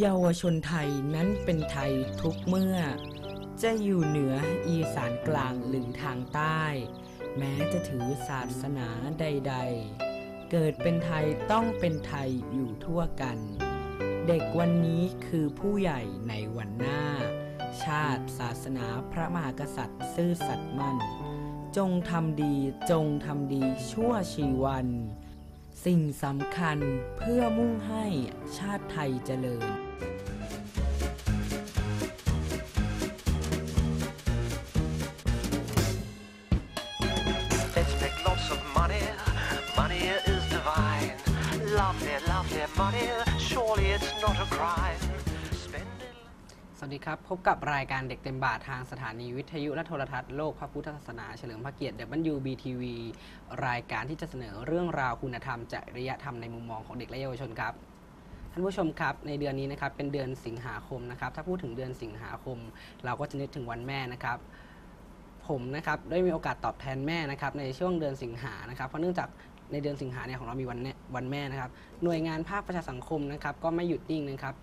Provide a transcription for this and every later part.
เยาวชนไทยนั้นเป็นไทยทุกเมื่อ จะอยู่เหนืออีสานกลางหรือทางใต้ แม้จะถือศาสนาใด ๆ เกิดเป็นไทยต้องเป็นไทยอยู่ทั่วกัน เด็กวันนี้คือผู้ใหญ่ในวันหน้า ชาติศาสนาพระมหากษัตริย์ซื่อสัตย์มั่น จงทำดีจงทำดีชั่วชีวันสิ่งสำคัญเพื่อมุ่งให้ชาติไทยเจริญ Lovely, lovely money. Surely it's not a crime. สวัสดีครับ พบกับรายการเด็กเต็มบาททางสถานีวิทยุและโทรทัศน์โลกพระพุทธศาสนาเฉลิมพระเกียรติ WBTV รายการที่จะเสนอเรื่องราวคุณธรรมจริยธรรมในมุมมองของเด็กและเยาวชนครับท่านผู้ชมครับในเดือนนี้นะครับเป็นเดือนสิงหาคมนะครับถ้าพูดถึงเดือนสิงหาคม เราก็จะนึกถึงวันแม่นะครับ ผมนะครับได้มีโอกาสตอบแทนแม่นะครับในช่วงเดือนสิงหานะครับเพราะเนื่องจาก ในเดือนสิงหาเนี่ยของเรามีวันแม่วันแม่นะครับ หน่วยงานภาคประชาสังคมนะครับก็ไม่หยุดนิ่งนะครับ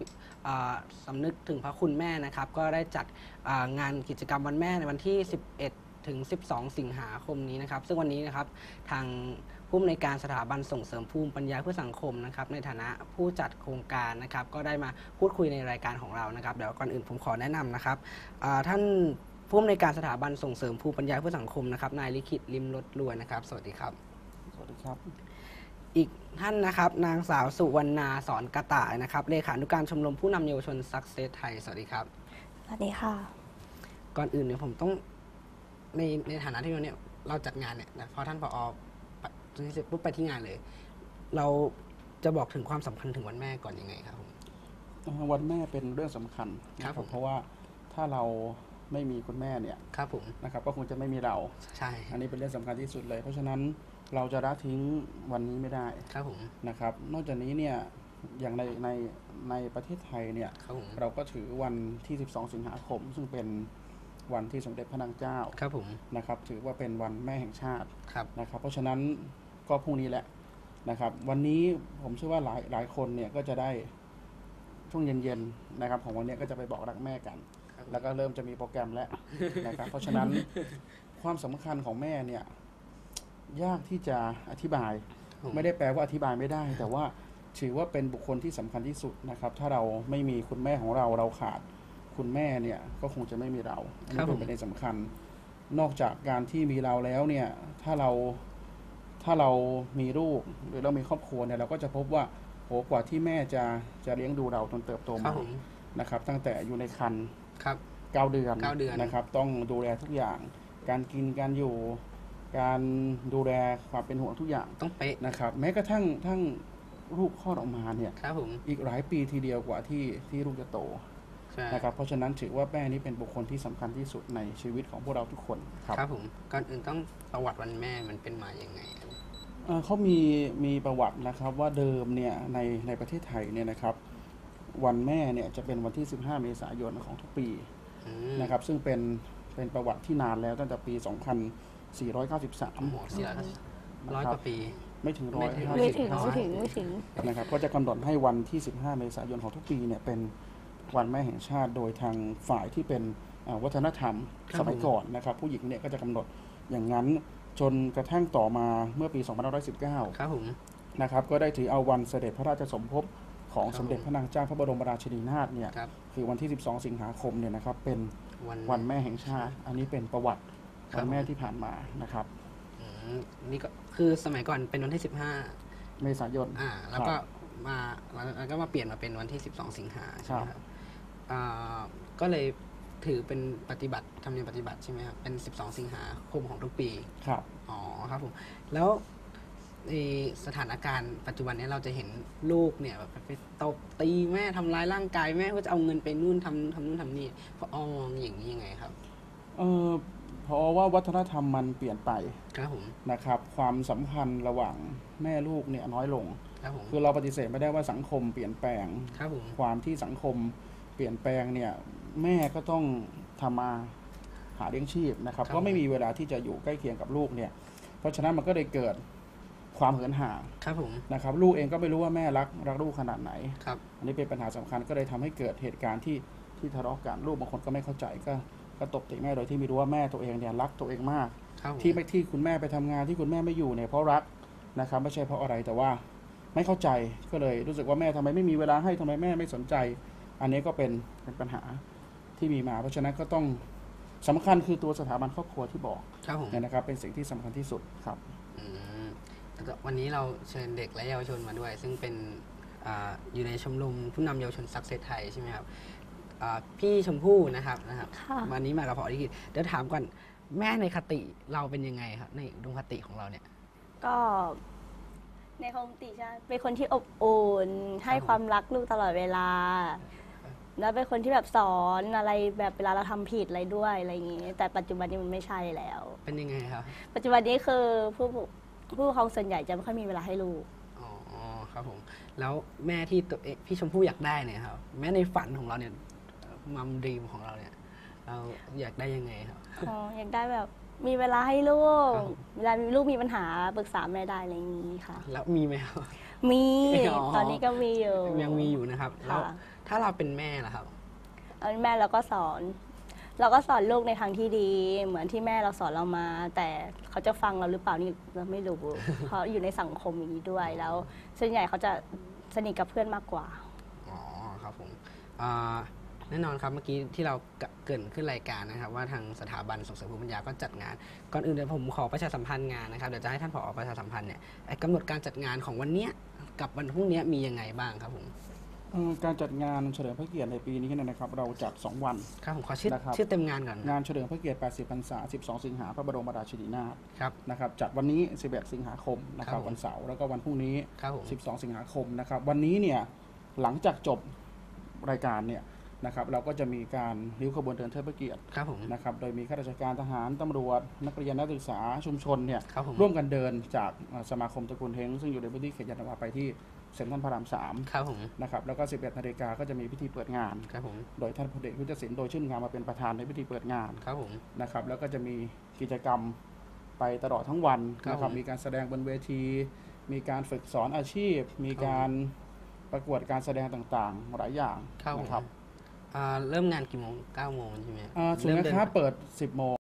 อ่าสำนึกถึงพระคุณแม่นะครับ ก็ได้จัดงานกิจกรรมวันแม่ในวันที่ 11 ถึง 12 สิงหาคมนี้นะครับ ซึ่งวันนี้นะครับทางผู้อำนวยการสถาบันส่งเสริมภูมิปัญญาเพื่อสังคมนะครับ ในฐานะผู้จัดโครงการนะครับ ก็ได้มาพูดคุยในรายการของเรานะครับ เดี๋ยวก่อนอื่นผมขอแนะนำนะครับท่านผู้อำนวยการสถาบันส่งเสริมภูมิปัญญาเพื่อสังคมนะครับนายลิขิตลิมรถรวยนะครับ สวัสดีครับ สวัสดีครับ อีกท่านนะครับ นางสาวสุวรรณาสอนกระต่ายนะครับเลขานุการชมรมผู้นำเยาวชนซักเซสไทย สวัสดีครับ สวัสดีค่ะ ก่อนอื่นเนี่ยผมต้องในในฐานะที่เราเนี่ยเราจัดงานเนี่ยนะพอท่านผอไปตรงนี้เสร็จปุ๊บไปที่งานเลย เราจะบอกถึงความสำคัญถึงวันแม่ก่อนยังไงครับผม วันแม่เป็นเรื่องสำคัญนะครับผม เพราะว่าถ้าเรา ไม่มีคุณแม่เนี่ยครับผมนะครับก็คงจะไม่มีเราใช่ อันนี้เป็นเรื่องสำคัญที่สุดเลย เพราะฉะนั้นเราจะละทิ้งวันนี้ไม่ได้ครับผมนะครับ นอกจากนี้เนี่ยอย่างในในในประเทศไทยเนี่ยครับผมเราก็ถือวันที่ 12 สิงหาคม ซึ่งเป็นวันที่สมเด็จพระนางเจ้าครับผมนะครับ ถือว่าเป็นวันแม่แห่งชาติครับนะครับ เพราะฉะนั้นก็พรุ่งนี้แหละนะครับ วันนี้ผมเชื่อว่าหลายหลายคนเนี่ยก็จะได้ช่วงเย็นๆนะครับ ของวันนี้ก็จะไปบอกรักแม่กัน ครับ แล้วก็เริ่มจะมีโปรแกรมแล้วนะครับ เพราะฉะนั้นความสำคัญของแม่เนี่ยยากที่จะอธิบาย ผมไม่ได้แปลว่าอธิบายไม่ได้ แต่ว่าถือว่าเป็นบุคคลที่สำคัญที่สุดนะครับ ถ้าเราไม่มีคุณแม่ของเราเราขาดคุณแม่เนี่ยก็คงจะไม่มีเราอันนี้เป็นประเด็นสำคัญ นอกจากการที่มีเราแล้วเนี่ยถ้าเราถ้าเรามีลูกหรือเรามีครอบครัวเนี่ยเราก็จะพบว่าโหกว่าที่แม่จะจะเลี้ยงดูเราจนเติบโตครัมา บผม นะครับตั้งแต่อยู่ในครรภ์ ครับ เก้าเดือนเก้าเดือน นะครับ ต้องดูแลทุกอย่าง การกินการอยู่ การดูแลความเป็นห่วงทุกอย่างต้องเป๊ะนะครับ แม้กระทั่งทั้งลูกคลอดออกมาเนี่ยครับผมอีกหลายปีทีเดียวกว่าที่ที่ลูกจะโตใช่นะครับเพราะฉะนั้นถือว่าแม่นี่เป็นบุคคลที่สำคัญที่สุดในชีวิตของพวกเราทุกคนครับครับผมก่อนอื่นต้องประวัติวันแม่มันเป็นมาอย่างไงครับ เอ่อเขามีมีประวัตินะครับว่าเดิมเนี่ยในในประเทศไทยเนี่ยนะครับ วันแม่เนี่ยจะเป็นวันที่ 15 เมษายนของทุกปีอืมนะครับ ซึ่งเป็นเป็นประวัติที่นานแล้วตั้งแต่ปีโอ้โห2493สี่ร้อยร้อยกว่าปี ไม่ถึงร้อยไม่ไม่ถึงน้อยไม่ถึงไม่ถึง นะครับก็จะกำหนดให้วันที่ 15 เมษายนของทุกปีเนี่ยเป็นวันแม่แห่งชาติโดยทางฝ่ายที่เป็นอ่าวัฒนธรรมครับสมัยผม ก่อนนะครับ ผู้หญิงเนี่ยก็จะกำหนดอย่างนั้นจนกระทั่งต่อมาเมื่อปี 2519 ครับผม นะครับก็ได้ถือเอาวันเสด็จพระราชสมภพ ของครับสมเด็จพระนางเจ้าพระบรมราชินีนาถเนี่ยครับ คือวันที่ 12 สิงหาคมเนี่ยนะครับเป็นวันวันแม่แห่งชาติ อันนี้เป็นประวัติครับวันแม่ที่ผ่านมานะครับ อืมนี่ก็คือสมัยก่อนเป็นวันที่สิบห้าเมษายน อ่า แล้วก็มาแล้วก็มาเปลี่ยนมาเป็นวันที่ 12 สิงหาใช่ไหมครับครับอ่าก็เลยถือเป็นปฏิบัติทำเนียมปฏิบัติใช่ไหมครับเป็น 12 สิงหาคมของทุกปี ครับ อ๋อครับผม แล้ว ในสถานการณ์ปัจจุบันเนี้เราจะเห็นลูกเนี่ยแบบไปตบตีแม่ทำร้ายร่างกายแม่เพื่อจะเอาเงินไปนู่นทำทำนู่นทำนี่เพราะอ๋ออย่างนี้ยังไงครับเออเพราะว่าวัฒนธรรมมันเปลี่ยนไปครับผมนะครับ ความสัมพันธ์ระหว่างแม่ลูกเนี่ยน้อยลงครับผมคือเราปฏิเสธไม่ได้ว่าสังคมเปลี่ยนแปลงครับผมความที่สังคมเปลี่ยนแปลงเนี่ยแม่ก็ต้องทำมาหาเลี้ยงชีพนะครับครับก็ไม่มีเวลาที่จะอยู่ใกล้เคียงกับลูกเนี่ย เพราะฉะนั้นมันก็เลยเกิด คความเหินห่างครับผมนะครับลูกเองก็ไม่รู้ว่าแม่รักรักลูกขนาดไหนครับอันนี้เป็นปัญหาสำคัญก็เลยทำให้เกิดเหตุการณ์ที่ที่ทะเลาะกันลูกบางคนก็ไม่เข้าใจก็ก็ตบตีแม่โดยที่ไม่รู้ว่าแม่ตัวเองเนี่ยรักตัวเองมากครับผมที่ไม่ที่คุณแม่ไปทำงานที่คุณแม่ไม่อยู่เนี่ยเพราะรักนะครับไม่ใช่เพราะอะไรแต่ว่าไม่เข้าใจก็เลยรู้สึกว่าแม่ทำไมไม่มีเวลาให้ทำไมแม่ไม่สนใจ อันนี้ก็เป็นเป็นปัญหาที่มีมา เพราะฉะนั้นก็ต้องสำคัญคือตัวสถาบันครอบครัวที่บอกครับผมเนี่ยนะครับเป็นสิ่งที่สำคัญที่สุดครับอืม แล้วก็วันนี้เราเชิญเด็กและเยาวชนมาด้วย ซึ่งเป็นอาอยู่ในชมรมผู้นำเยาวชนสักเซสไทยใช่ไหมครับอ่าพี่ชมพู่นะครับนะครับ ค่ะ วันนี้มากับพอที่กิจเดี๋ยวถามก่อนแม่ในคติเราเป็นยังไงครับในอุดมคติของเราเนี่ย ก็ในคมติใช่ไหมเป็นคนที่อบอุ่นให้ความรักลูกตลอดเวลา แล้วเป็นคนที่แบบสอนอะไรแบบเวลาเราทำผิดอะไรด้วยอะไรอย่างงี้ แต่ปัจจุบันนี้มันไม่ใช่แล้ว เป็นยังไงครับ ปัจจุบันนี้คือผู้ปก ผู้ปกครองส่วนใหญ่จะไม่ค่อยมีเวลาให้ลูก อ๋อครับผม แล้วแม่ที่ตัวเองพี่ชมพู่อยากได้เนี่ยครับ แม่ในฝันของเราเนี่ยมัมดีมของเราเนี่ย เราอยากได้ยังไงครับ อ๋ออยากได้แบบมีเวลาให้ลูก ครับเวลามีลูกมีปัญหาปรึกษาแม่ได้อะไรอย่างนี้ค่ะ แล้วมีไหมครับ มีอ๋อ ตอนนี้ก็มีอยู่ยังมีอยู่นะครับ แล้วค่ะถ้าเราเป็นแม่ล่ะครับ เอาแม่เราก็สอน เราก็สอนลูกในทางที่ดี เหมือนที่แม่เราสอนเรามา แต่เขาจะฟังเราหรือเปล่านี่เราไม่รู้ เพราะอยู่ในสังคมอย่างนี้ด้วยแล้ว ส่วนใหญ่เขาจะสนิทกับเพื่อนมากกว่า อ๋อครับผมอ่าแน่นอนครับเมื่อกี้ที่เราเกรินขึ้นรายการนะครับ ว่าทางสถาบันส่งเสริมภูมิปัญญาก็จัดงาน ก่อนอื่นเดี๋ยวผมขอประชาสัมพันธ์งานนะครับเดี๋ยวจะให้ท่านผอประชาสัมพันธ์เนี่ยไอ้กำหนดการจัดงานของวันเนี้ยกับวันพรุ่งเนี้ยมียังไงบ้างครับผม เอ่อการจัดงานเฉลิมพระเกียรติในปีนี้เนยนะครับ เราจัด 2 วัน ครับผมขอชื่อนะครับ ชื่อเต็มงานก่อนงานเฉลิมพระเกียรติ 80 พรรษา 12 สิงหาพระบรมราชินีนาถครับ นะครับจัดวันนี้ 11 สิงหาคมนะคครัรับบผม วันเสาร์แล้วก็วันพรุ่งนี้ ครับผม 12 สิงหาคมนะครับวันนี้เนี่ยหลังจากจบรายการเนี่ยนะครับเราก็จะมีการริ้วขบวนเดินเทิดพระเกียรติครับผม นะครับโดยมีข้าราชการทหารตำรวจ นักเรียนนักศึกษาชุมชนเนี่ยครับผม ร่วมกันเดินจากเอ่อสมาคมตระกูลเฮงซึ่งอยู่ในพื้นที่เขตยานนาวาไปที่ เซ็นทรัลพระรามสามครับผมนะครับแล้วก็ 11นาฬิกาก็จะมีพิธีเปิดงาน ครับผมโดยท่านพลเอกวิทยศิลป์โดยชื่นงามมาเป็นประธานในพิธีเปิดงานครับผมนะครับแล้วก็จะมีกิจกรรมไปตลอดทั้งวันครับนะครับผมมีการแสดงบนเวที มีการฝึกสอนอาชีพ มีการประกวดการแสดงต่างๆ หลายอย่างครับผมนะครับอ่าเริ่มงานกี่โมง9โมงใช่ไหมอ่าศูนย์เริ่มการเดินค้าเปิด 10โมง